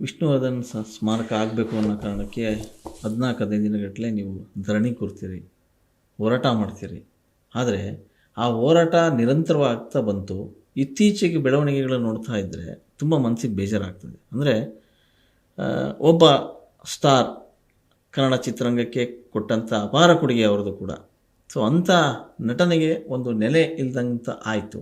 ವಿಷ್ಣುವರ್ಧನ್ ಸ ಸ್ಮಾರಕ ಆಗಬೇಕು ಅನ್ನೋ ಕಾರಣಕ್ಕೆ ಹದಿನಾಲ್ಕು, ಹದಿನೈದು ದಿನಗಟ್ಟಲೆ ನೀವು ಧರಣಿ ಕೂರ್ತೀರಿ ಹೋರಾಟ ಮಾಡ್ತೀರಿ. ಆದರೆ ಆ ಹೋರಾಟ ನಿರಂತರವಾಗ್ತಾ ಬಂತು. ಇತ್ತೀಚೆಗೆ ಬೆಳವಣಿಗೆಗಳನ್ನು ನೋಡ್ತಾ ಇದ್ದರೆ ತುಂಬ ಮನಸ್ಸಿಗೆ ಬೇಜಾರಾಗ್ತದೆ. ಅಂದರೆ ಒಬ್ಬ ಸ್ಟಾರ್ ಕನ್ನಡ ಚಿತ್ರರಂಗಕ್ಕೆ ಕೊಟ್ಟಂಥ ಅಪಾರ ಕೊಡುಗೆ ಅವ್ರದ್ದು ಕೂಡ. ಸೊ ಅಂಥ ನಟನೆಗೆ ಒಂದು ನೆಲೆ ಇಲ್ದಂತ ಆಯಿತು.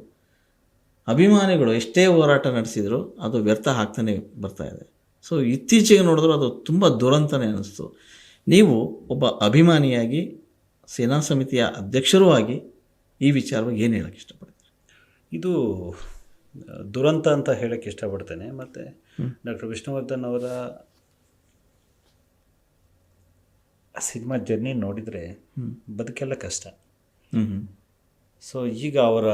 ಅಭಿಮಾನಿಗಳು ಎಷ್ಟೇ ಹೋರಾಟ ನಡೆಸಿದರೂ ಅದು ವ್ಯರ್ಥ ಆಗ್ತಾನೆ ಬರ್ತಾ ಇದೆ. ಸೊ ಇತ್ತೀಚೆಗೆ ನೋಡಿದ್ರೆ ಅದು ತುಂಬ ದುರಂತನೇ ಅನ್ನಿಸ್ತು ನೀವು ಒಬ್ಬ ಅಭಿಮಾನಿಯಾಗಿ ಸೇನಾ ಸಮಿತಿಯ ಅಧ್ಯಕ್ಷರೂ ಆಗಿ ಈ ವಿಚಾರವಾಗಿ ಏನು ಹೇಳಕ್ಕೆ ಇಷ್ಟಪಡ್ತೀರಿ? ಇದು ದುರಂತ ಅಂತ ಹೇಳೋಕ್ಕೆ ಇಷ್ಟಪಡ್ತೇನೆ. ಮತ್ತು ಡಾಕ್ಟರ್ ವಿಷ್ಣುವರ್ಧನ್ ಅವರ ಸಿನಿಮಾ ಜರ್ನಿ ನೋಡಿದರೆ ಬದುಕೆಲ್ಲ ಕಷ್ಟ. ಸೊ ಈಗ ಅವರ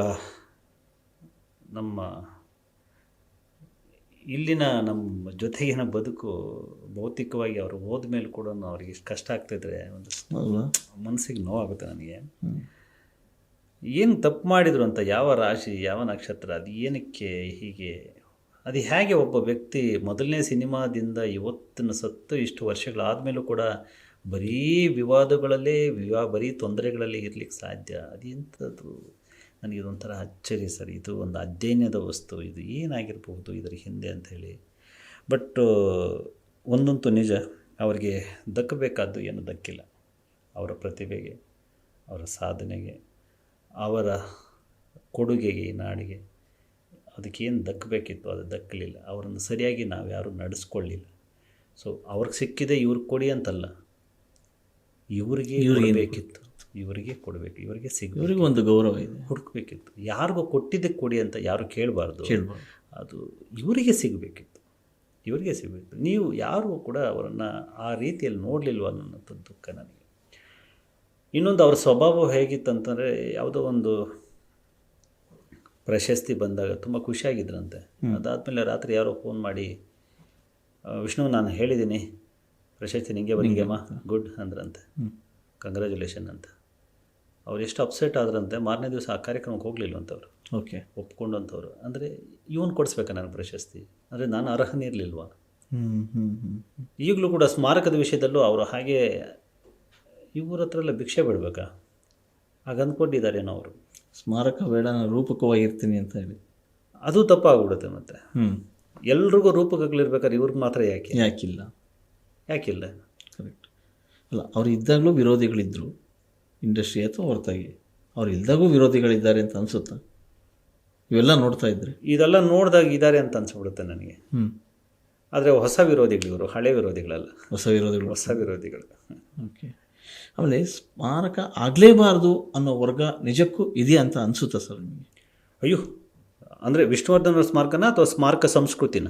ನಮ್ಮ ಇಲ್ಲಿನ ನಮ್ಮ ಜೊತೆಗಿನ ಬದುಕು ಭೌತಿಕವಾಗಿ ಅವರು ಹೋದ ಮೇಲೆ ಕೂಡ ಅವ್ರಿಗೆ ಇಷ್ಟು ಕಷ್ಟ ಆಗ್ತಿದ್ರೆ ಒಂದು ಮನಸ್ಸಿಗೆ ನೋವಾಗುತ್ತೆ ನನಗೆ. ಏನು ತಪ್ಪು ಮಾಡಿದ್ರು ಅಂತ ಯಾವ ರಾಶಿ ಯಾವ ನಕ್ಷತ್ರ ಅದು ಏನಕ್ಕೆ ಹೀಗೆ ಅದು ಹೇಗೆ ಒಬ್ಬ ವ್ಯಕ್ತಿ ಮೊದಲನೇ ಸಿನಿಮಾದಿಂದ ಇವತ್ತಿನ ಸತ್ತು ಇಷ್ಟು ವರ್ಷಗಳಾದಮೇಲೂ ಕೂಡ ಬರೀ ವಿವಾದಗಳಲ್ಲೇ ವಿವಾ ಬರೀ ತೊಂದರೆಗಳಲ್ಲಿ ಇರಲಿಕ್ಕೆ ಸಾಧ್ಯ? ಅದೆಂಥದ್ದು ನನಗೆ ಇದೊಂಥರ ಅಚ್ಚರಿ ಸರ್. ಇದು ಒಂದು ಅಧ್ಯಯನದ ವಸ್ತು. ಇದು ಏನಾಗಿರಬಹುದು ಇದರ ಹಿಂದೆ ಅಂಥೇಳಿ ಬಟ್ ಒಂದಂತೂ ನಿಜ. ಅವರಿಗೆ ದಕ್ಕಬೇಕಾದ್ದು ಏನು ದಕ್ಕಿಲ್ಲ. ಅವರ ಪ್ರತಿಭೆಗೆ ಅವರ ಸಾಧನೆಗೆ ಅವರ ಕೊಡುಗೆಗೆ ಈ ನಾಡಿಗೆ. ಅದಕ್ಕೇನು ದಕ್ಕಬೇಕಿತ್ತು? ಅದು ದಕ್ಕಲಿಲ್ಲ. ಅವರನ್ನು ಸರಿಯಾಗಿ ನಾವು ಯಾರೂ ನಡೆಸ್ಕೊಳ್ಳಿಲ್ಲ. ಸೊ ಅವ್ರಿಗೆ ಸಿಕ್ಕಿದೆ ಇವ್ರಿಗೆ ಕೊಡಿ ಅಂತಲ್ಲ. ಇವರಿಗೆ ಕೊಡಬೇಕಿತ್ತು. ಇವರಿಗೆ ಕೊಡಬೇಕು ಇವರಿಗೆ ಸಿಗಬೇಕು. ಇವರಿಗೆ ಒಂದು ಗೌರವ ಇದೆ. ಹುಡುಕ್ಬೇಕಿತ್ತು. ಯಾರಿಗೂ ಕೊಟ್ಟಿದ್ದೆ ಕೊಡಿ ಅಂತ ಯಾರು ಕೇಳಬಾರ್ದು. ಕೇಳ್ಬಾರ್ದು. ಅದು ಇವರಿಗೆ ಸಿಗಬೇಕಿತ್ತು. ಇವರಿಗೆ ಸಿಗಬೇಕು ನೀವು ಯಾರು ಕೂಡ ಅವರನ್ನು ಆ ರೀತಿಯಲ್ಲಿ ನೋಡಲಿಲ್ವ ಅನ್ನೋಂಥ ದುಃಖ ನನಗೆ. ಇನ್ನೊಂದು ಅವ್ರ ಸ್ವಭಾವ ಹೇಗಿತ್ತಂತಂದರೆ ಯಾವುದೋ ಒಂದು ಪ್ರಶಸ್ತಿ ಬಂದಾಗ ತುಂಬ ಖುಷಿಯಾಗಿದ್ರಂತೆ. ಅದಾದಮೇಲೆ ರಾತ್ರಿ ಯಾರೋ ಫೋನ್ ಮಾಡಿ ವಿಷ್ಣು ನಾನು ಹೇಳಿದ್ದೀನಿ ಪ್ರಶಸ್ತಿ ನಿಂಗೆ ಬಂದಿಗೆಮ್ಮ ಗುಡ್ ಅಂದ್ರಂತೆ. ಕಂಗ್ರ್ಯಾಚುಲೇಷನ್ ಅಂತ. ಅವ್ರು ಎಷ್ಟು ಅಪ್ಸೆಟ್ ಆದ್ರಂತೆ ಮಾರನೇ ದಿವಸ ಆ ಕಾರ್ಯಕ್ರಮಕ್ಕೆ ಹೋಗಲಿಲ್ವಂತವ್ರು. ಓಕೆ ಒಪ್ಕೊಂಡಂಥವ್ರು ಅಂದರೆ ಇವನು ಕೊಡಿಸ್ಬೇಕಾ ನನಗೆ ಪ್ರಶಸ್ತಿ? ಅಂದರೆ ನಾನು ಅರ್ಹನೇ ಇರಲಿಲ್ವಾ? ಹ್ಞೂ ಹ್ಞೂ ಹ್ಞೂ ಈಗಲೂ ಕೂಡ ಸ್ಮಾರಕದ ವಿಷಯದಲ್ಲೂ ಅವರು ಹಾಗೆ ಇವ್ರ ಹತ್ರ ಎಲ್ಲ ಭಿಕ್ಷೆ ಬಿಡಬೇಕಾ? ಹಾಗೆ ಅಂದ್ಕೊಂಡಿದ್ದಾರೇನೋ ಅವರು. ಸ್ಮಾರಕ ಬೇಡ ನಾನು ರೂಪಕವಾಗಿರ್ತೀನಿ ಅಂತ ಹೇಳಿ. ಅದು ತಪ್ಪಾಗ್ಬಿಡುತ್ತೆ ಮತ್ತೆ. ಹ್ಞೂ ಎಲ್ರಿಗೂ ರೂಪಕಗಳಿರ್ಬೇಕಾದ್ರೆ ಇವ್ರಿಗೆ ಮಾತ್ರ ಯಾಕೆ? ಯಾಕಿಲ್ಲ. ಯಾಕಿಲ್ಲ? ಕರೆಕ್ಟ್ ಅಲ್ಲ ಅವ್ರು ಇದ್ದಾಗಲೂ ವಿರೋಧಿಗಳಿದ್ದರು ಇಂಡಸ್ಟ್ರಿ ಅಥವಾ ಹೊರತಾಗಿ. ಅವ್ರು ಇಲ್ದಾಗೂ ವಿರೋಧಿಗಳಿದ್ದಾರೆ ಅಂತ ಅನಿಸುತ್ತಾ? ಇವೆಲ್ಲ ನೋಡ್ತಾ ಇದ್ರೆ? ಇದೆಲ್ಲ ನೋಡಿದಾಗ ಇದ್ದಾರೆ ಅಂತ ಅನ್ಸಿಬಿಡುತ್ತೆ ನನಗೆ. ಹ್ಞೂ ಆದರೆ ಹೊಸ ವಿರೋಧಿಗಳು ಇವರು ಹಳೆ ವಿರೋಧಿಗಳಲ್ಲ. ಹೊಸ ವಿರೋಧಿಗಳು. ಹೊಸ ವಿರೋಧಿಗಳು. ಓಕೆ. ಆಮೇಲೆ ಸ್ಮಾರಕ ಆಗಲೇಬಾರ್ದು ಅನ್ನೋ ವರ್ಗ ನಿಜಕ್ಕೂ ಇದೆಯಾ ಅಂತ ಅನಿಸುತ್ತಾ ಸರ್ ನಿಮಗೆ? ಅಯ್ಯೋ ಅಂದರೆ ವಿಷ್ಣುವರ್ಧನ್ ಅವ್ರ ಸ್ಮಾರಕನ ಅಥವಾ ಸ್ಮಾರಕ ಸಂಸ್ಕೃತಿನ?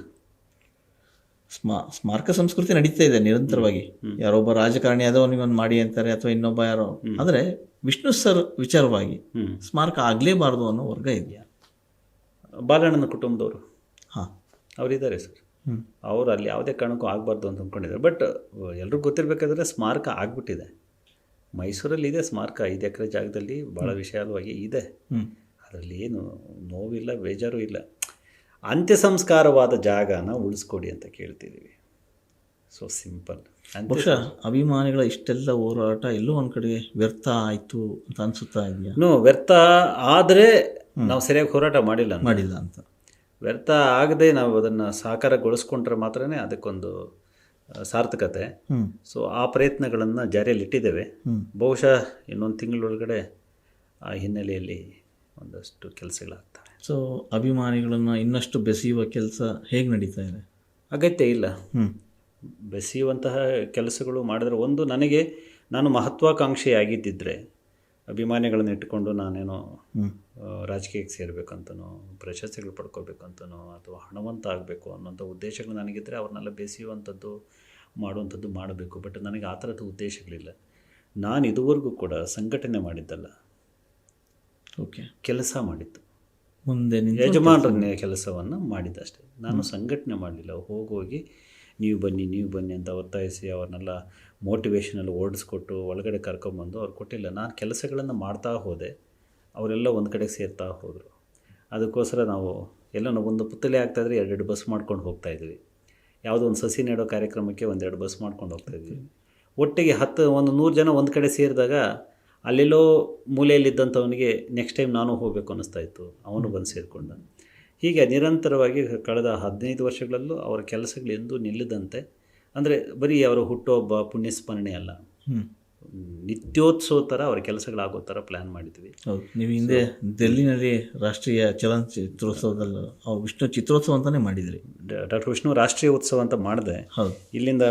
ಸ್ಮಾ ಸ್ಮಾರಕ ಸಂಸ್ಕೃತಿ ನಡೀತಾ ಇದೆ ನಿರಂತರವಾಗಿ. ಯಾರೊಬ್ಬ ರಾಜಕಾರಣಿ ಅದೋ ನೀವೊಂದು ಮಾಡಿ ಅಂತಾರೆ ಅಥವಾ ಇನ್ನೊಬ್ಬ ಯಾರೋ. ಆದರೆ ವಿಷ್ಣು ಸರ್ ವಿಚಾರವಾಗಿ ಸ್ಮಾರಕ ಆಗಲೇಬಾರ್ದು ಅನ್ನೋ ವರ್ಗ ಇದೆಯಾ? ಬಾಲಣ್ಣನ ಕುಟುಂಬದವರು. ಹಾಂ. ಅವರಿದ್ದಾರೆ ಸರ್. ಅವರು ಅಲ್ಲಿ ಯಾವುದೇ ಕಾರಣಕ್ಕೂ ಆಗಬಾರ್ದು ಅಂತ ಅಂದ್ಕೊಂಡಿದ್ದಾರೆ ಬಟ್ ಎಲ್ರಿಗೂ ಗೊತ್ತಿರಬೇಕಾದ್ರೆ ಸ್ಮಾರಕ ಆಗ್ಬಿಟ್ಟಿದೆ. ಮೈಸೂರಲ್ಲಿ ಇದೆ ಸ್ಮಾರಕ. ಐದು ಎಕರೆ ಜಾಗದಲ್ಲಿ ಭಾಳ ವಿಶಾಲವಾಗಿ ಇದೆ. ಅದರಲ್ಲಿ ಏನು ನೋವಿಲ್ಲ ಬೇಜಾರು ಇಲ್ಲ. ಅಂತ್ಯ ಸಂಸ್ಕಾರವಾದ ಜಾಗನ ಉಳಿಸ್ಕೊಡಿ ಅಂತ ಕೇಳ್ತಿದ್ದೀವಿ ಸೊ ಸಿಂಪಲ್ ಬಹುಶಃ ಅಭಿಮಾನಿಗಳ ಇಷ್ಟೆಲ್ಲ ಹೋರಾಟ ಎಲ್ಲೋ ಒಂದು ಕಡೆ ವ್ಯರ್ಥ ಆಯಿತು ಅಂತ ಅನಿಸುತ್ತಾ ಇದೆಯಾ? ನೋ ವ್ಯರ್ಥ ಆದರೆ ನಾವು ಸರಿಯಾಗಿ ಹೋರಾಟ ಮಾಡಿಲ್ಲ ಮಾಡಿಲ್ಲ ಅಂತ. ವ್ಯರ್ಥ ಆಗದೆ ನಾವು ಅದನ್ನು ಸಾಕಾರಗೊಳಿಸ್ಕೊಂಡ್ರೆ ಮಾತ್ರನೇ ಅದಕ್ಕೊಂದು ಸಾರ್ಥಕತೆ. ಸೊ ಆ ಪ್ರಯತ್ನಗಳನ್ನು ಜಾರಿಯಲ್ಲಿ ಇಟ್ಟಿದ್ದೇವೆ. ಬಹುಶಃ ಇನ್ನೊಂದು ತಿಂಗಳೊಳಗಡೆ ಆ ಹಿನ್ನೆಲೆಯಲ್ಲಿ ಒಂದಷ್ಟು ಕೆಲಸಗಳಾಗ್ತವೆ. ಸೊ ಅಭಿಮಾನಿಗಳನ್ನು ಇನ್ನಷ್ಟು ಬೆಸೆಯುವ ಕೆಲಸ ಹೇಗೆ ನಡೀತಾ ಇದೆ? ಅಗತ್ಯ ಇಲ್ಲ. ಹ್ಞೂ ಬೆಸೆಯುವಂತಹ ಕೆಲಸಗಳು ಮಾಡಿದ್ರೆ ಒಂದು ನನಗೆ ನಾನು ಮಹತ್ವಾಕಾಂಕ್ಷೆಯಾಗಿದ್ದಿದ್ರೆ ಅಭಿಮಾನಿಗಳನ್ನು ಇಟ್ಟುಕೊಂಡು ನಾನೇನೋ ರಾಜಕೀಯಕ್ಕೆ ಸೇರಬೇಕಂತನೋ ಪ್ರಶಸ್ತಿಗಳು ಪಡ್ಕೋಬೇಕಂತನೋ ಅಥವಾ ಹಣವಂತ ಆಗಬೇಕು ಅನ್ನೋಂಥ ಉದ್ದೇಶಗಳು ನನಗಿದ್ದರೆ ಅವ್ರನ್ನೆಲ್ಲ ಬೆಸೆಯುವಂಥದ್ದು ಮಾಡುವಂಥದ್ದು ಮಾಡಬೇಕು. ಬಟ್ ನನಗೆ ಆ ಥರದ ಉದ್ದೇಶಗಳಿಲ್ಲ. ನಾನು ಇದುವರೆಗೂ ಕೂಡ ಸಂಘಟನೆ ಮಾಡಿದ್ದಲ್ಲ. ಓಕೆ ಕೆಲಸ ಮಾಡಿದ್ದು. ಮುಂದೆ ನಿಮ್ಮ ಯಜಮಾನರನ್ನೇ ಕೆಲಸವನ್ನು ಮಾಡಿದ್ದಷ್ಟೇ ನಾನು ಸಂಘಟನೆ ಮಾಡಲಿಲ್ಲ. ಹೋಗೋಗಿ ನೀವು ಬನ್ನಿ ನೀವು ಬನ್ನಿ ಅಂತ ಒತ್ತಾಯಿಸಿ ಅವ್ರನ್ನೆಲ್ಲ ಮೋಟಿವೇಶನಲ್ಲಿ ಓಡಿಸ್ಕೊಟ್ಟು ಒಳಗಡೆ ಕರ್ಕೊಂಬಂದು ಅವ್ರು ಕೊಟ್ಟಿಲ್ಲ. ನಾನು ಕೆಲಸಗಳನ್ನು ಮಾಡ್ತಾ ಹೋದೆ. ಅವರೆಲ್ಲ ಒಂದು ಕಡೆ ಸೇರ್ತಾ ಹೋದರು. ಅದಕ್ಕೋಸ್ಕರ ನಾವು ಎಲ್ಲನೂ ಒಂದು ಪುತ್ತಲೆ ಆಗ್ತಾಯಿದ್ರೆ ಎರಡೆರಡು ಬಸ್ ಮಾಡ್ಕೊಂಡು ಹೋಗ್ತಾಯಿದ್ವಿ ಯಾವುದೋ ಒಂದು ಸಸಿ ನೆಡೋ ಕಾರ್ಯಕ್ರಮಕ್ಕೆ ಒಂದೆರಡು ಬಸ್ ಮಾಡ್ಕೊಂಡು ಹೋಗ್ತಾಯಿದ್ವಿ ಒಟ್ಟಿಗೆ ಹತ್ತು ಒಂದು ನೂರು ಜನ ಒಂದು ಕಡೆ ಸೇರಿದಾಗ ಅಲ್ಲೆಲ್ಲೋ ಮೂಲೆಯಲ್ಲಿದ್ದಂಥವನಿಗೆ ನೆಕ್ಸ್ಟ್ ಟೈಮ್ ನಾನು ಹೋಗಬೇಕು ಅನ್ನಿಸ್ತಾ ಇತ್ತು. ಅವನು ಬಂದು ಸೇರಿಕೊಂಡ. ಹೀಗೆ ನಿರಂತರವಾಗಿ ಕಳೆದ ಹದಿನೈದು ವರ್ಷಗಳಲ್ಲೂ ಅವರ ಕೆಲಸಗಳು ಎಂದೂ ನಿಲ್ಲದಂತೆ. ಅಂದರೆ ಬರೀ ಅವರ ಹುಟ್ಟುಹಬ್ಬ, ಪುಣ್ಯಸ್ಮರಣೆ ಅಲ್ಲ. ನಿತ್ಯೋತ್ಸವ ಥರ ಅವರ ಕೆಲಸಗಳಾಗೋ ಥರ ಪ್ಲ್ಯಾನ್ ಮಾಡಿದ್ವಿ. ಹೌದು ನೀವು ಹಿಂದೆ ದೆಲ್ಲಿನಲ್ಲಿ ರಾಷ್ಟ್ರೀಯ ಚಲನಚಿತ್ರೋತ್ಸವದಲ್ಲಿ ಅವ್ರು ವಿಷ್ಣು ಚಿತ್ರೋತ್ಸವ ಅಂತಲೇ ಮಾಡಿದ್ರಿ. ಡಾಕ್ಟರ್ ವಿಷ್ಣು ರಾಷ್ಟ್ರೀಯ ಉತ್ಸವ ಅಂತ ಮಾಡಿದೆ. ಹೌದು. ಇಲ್ಲಿಂದ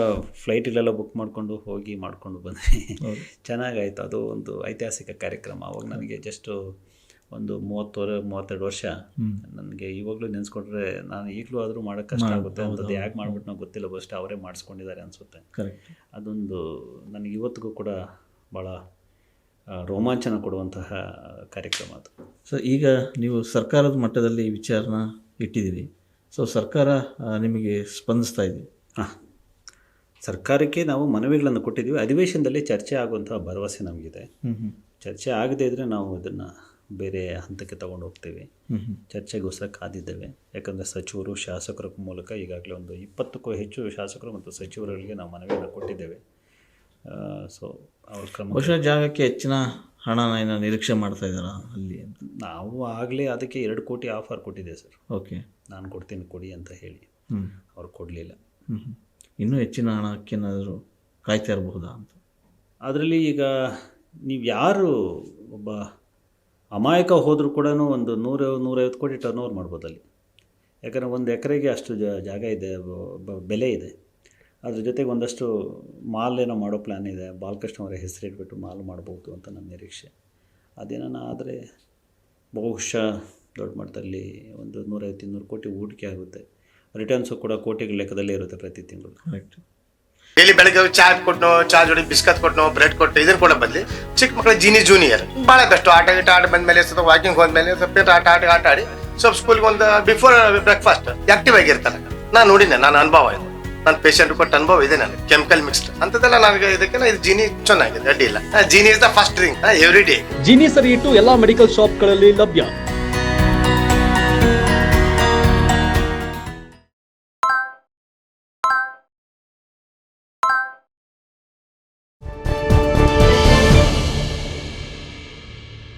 ಫ್ಲೈಟಿಲೆಲ್ಲ ಬುಕ್ ಮಾಡಿಕೊಂಡು ಹೋಗಿ ಮಾಡಿಕೊಂಡು ಬಂದೆ. ಚೆನ್ನಾಗಾಯಿತು ಅದು ಒಂದು ಐತಿಹಾಸಿಕ ಕಾರ್ಯಕ್ರಮ. ಅವಾಗ ನನಗೆ ಜಸ್ಟು ಒಂದು ಮೂವತ್ತುವರೆ ಮೂವತ್ತೆರಡು ವರ್ಷ. ನನಗೆ ಇವಾಗಲೂ ನೆನೆಸ್ಕೊಂಡ್ರೆ ನಾನು ಈಗಲೂ ಆದರೂ ಮಾಡೋಕೆ ಕಷ್ಟ ಆಗುತ್ತೆ. ಅಂಥದ್ದು ಯಾಕೆ ಮಾಡ್ಬಿಟ್ಟು ನಾವು ಗೊತ್ತಿಲ್ಲ ಬಸ್ಟ್ ಅವರೇ ಮಾಡಿಸ್ಕೊಂಡಿದ್ದಾರೆ ಅನಿಸುತ್ತೆ. ಅದೊಂದು ನನಗೆ ಇವತ್ತಿಗೂ ಕೂಡ ಭಾಳ ರೋಮಾಂಚನ ಕೊಡುವಂತಹ ಕಾರ್ಯಕ್ರಮ ಅದು. ಸೊ ಈಗ ನೀವು ಸರ್ಕಾರದ ಮಟ್ಟದಲ್ಲಿ ಈ ವಿಚಾರನ ಇಟ್ಟಿದ್ದೀರಿ. ಸೊ ಸರ್ಕಾರ ನಿಮಗೆ ಸ್ಪಂದಿಸ್ತಾ ಇದೆ. ಹಾಂ. ಸರ್ಕಾರಕ್ಕೆ ನಾವು ಮನವಿಗಳನ್ನು ಕೊಟ್ಟಿದ್ದೀವಿ. ಅಧಿವೇಶನದಲ್ಲಿ ಚರ್ಚೆ ಆಗುವಂತಹ ಭರವಸೆ ನಮಗಿದೆ. ಚರ್ಚೆ ಆಗದೇ ಇದ್ದರೆ ನಾವು ಇದನ್ನು ಬೇರೆ ಹಂತಕ್ಕೆ ತಗೊಂಡು ಹೋಗ್ತೀವಿ. ಚರ್ಚೆಗೋಸ್ಕರ ಕಾದಿದ್ದೇವೆ. ಯಾಕಂದರೆ ಸಚಿವರು ಶಾಸಕರ ಮೂಲಕ ಈಗಾಗಲೇ ಒಂದು ಇಪ್ಪತ್ತಕ್ಕೂ ಹೆಚ್ಚು ಶಾಸಕರು ಮತ್ತು ಸಚಿವರುಗಳಿಗೆ ನಾವು ಮನವಿಯನ್ನು ಕೊಟ್ಟಿದ್ದೇವೆ. ಸೊ ಅವ್ರ ಕ್ರಮ ಜಾಗಕ್ಕೆ ಹೆಚ್ಚಿನ ಹಣನ ಏನೋ ನಿರೀಕ್ಷೆ ಮಾಡ್ತಾ ಇದ್ದಾರಾ ಅಲ್ಲಿ ನಾವು ಆಗಲೇ ಅದಕ್ಕೆ ಎರಡು ಕೋಟಿ ಆಫರ್ ಕೊಟ್ಟಿದ್ದೆ ಸರ್. ಓಕೆ. ನಾನು ಕೊಡ್ತೀನಿ ಕೊಡಿ ಅಂತ ಹೇಳಿ. ಅವ್ರು ಕೊಡಲಿಲ್ಲ. ಇನ್ನೂ ಹೆಚ್ಚಿನ ಹಣಕ್ಕೇನಾದರೂ ಕಾಯ್ತಾ ಇರಬಹುದಾ ಅಂತ? ಅದರಲ್ಲಿ ಈಗ ನೀವು ಯಾರು ಒಬ್ಬ ಅಮಾಯಕ ಹೋದರೂ ಕೂಡ ಒಂದು ನೂರು, ನೂರೈವತ್ತು ಕೋಟಿ ಟರ್ನ್ ಓವರ್ ಮಾಡ್ಬೋದು ಅಲ್ಲಿ ಯಾಕಂದರೆ ಒಂದು ಎಕರೆಗೆ ಅಷ್ಟು ಜಾಗ ಇದೆ ಬೆಲೆ ಇದೆ. ಅದ್ರ ಜೊತೆಗೆ ಒಂದಷ್ಟು ಮಾಲ್ ಏನೋ ಮಾಡೋ ಪ್ಲ್ಯಾನ್ ಇದೆ. ಬಾಲಕೃಷ್ಣ ಅವರ ಹೆಸರಿಟ್ಬಿಟ್ಟು ಮಾಲ್ ಮಾಡ್ಬೋದು ಅಂತ ನನ್ನ ನಿರೀಕ್ಷೆ. ಅದೇನೋ ಆದರೆ ಬಹುಶಃ ದೊಡ್ಡ ಮಟ್ಟದಲ್ಲಿ ಒಂದು ನೂರೈವತ್ತು, ಇನ್ನೂರು ಕೋಟಿ ಹೂಡಿಕೆ ಆಗುತ್ತೆ. ರಿಟರ್ನ್ಸು ಕೂಡ ಕೋಟಿಗಳ ಲೆಕ್ಕದಲ್ಲೇ ಇರುತ್ತೆ ಪ್ರತಿ ತಿಂಗಳು. ಕರೆಕ್ಟ್ ಡೈಲಿ ಬೆಳಗ್ಗೆ ಚಾ ಕೊಟ್ಟು ಚಾ ಜೋಡಿ ಬಿಸ್ಕತ್ ಕೊಟ್ಟು ಬ್ರೆಡ್ ಕೊಟ್ಟು ಇದನ್ನ ಕೂಡ ಬದಲಿ. ಚಿಕ್ಕ ಮಕ್ಕಳು ಜೀನಿ ಜೂನಿಯರ್. ಭಾಳ ಕಷ್ಟ. ಆಟ ಗೀಟ ಆಟ ಬಂದ್ಮೇಲೆ ಸ್ವಲ್ಪ ವಾಕಿಂಗ್ ಹೋದ್ಮೇಲೆ ಸ್ವಲ್ಪ ಆಟ ಆಟ ಆಟ ಆಡಿ ಸ್ವಲ್ಪ ಸ್ಕೂಲ್ಗೆ ಒಂದು ಬಿಫೋರ್ ಬ್ರೇಕ್ಫಾಸ್ಟ್ ಆಕ್ಟಿವ್ ಆಗಿರ್ತಾನೆ ನಾನು ನೋಡಿದ್ದೆ ನಾನು ಅನುಭವ ಇದು. ನನ್ನ ಪೇಷಂಟ್ ಕೊಟ್ಟ ಅನುಭವ ಇದೆ ನನಗೆ. ಕೆಮಿಕಲ್ ಮಿಕ್ಸ್ಡ್ ಅಂತದೆಲ್ಲ ನನಗೆ ಇದಕ್ಕೆ ಇದು ಜೀನಿ ಚೆನ್ನಾಗಿದೆ, ಅಡ್ಡಿ ಇಲ್ಲ. Jeeni is the first drink every day Jeeni ಸರಿ ಇಟ್ಟು ಎಲ್ಲಾ ಮೆಡಿಕಲ್ ಶಾಪ್ಗಳಲ್ಲಿ ಲಭ್ಯ.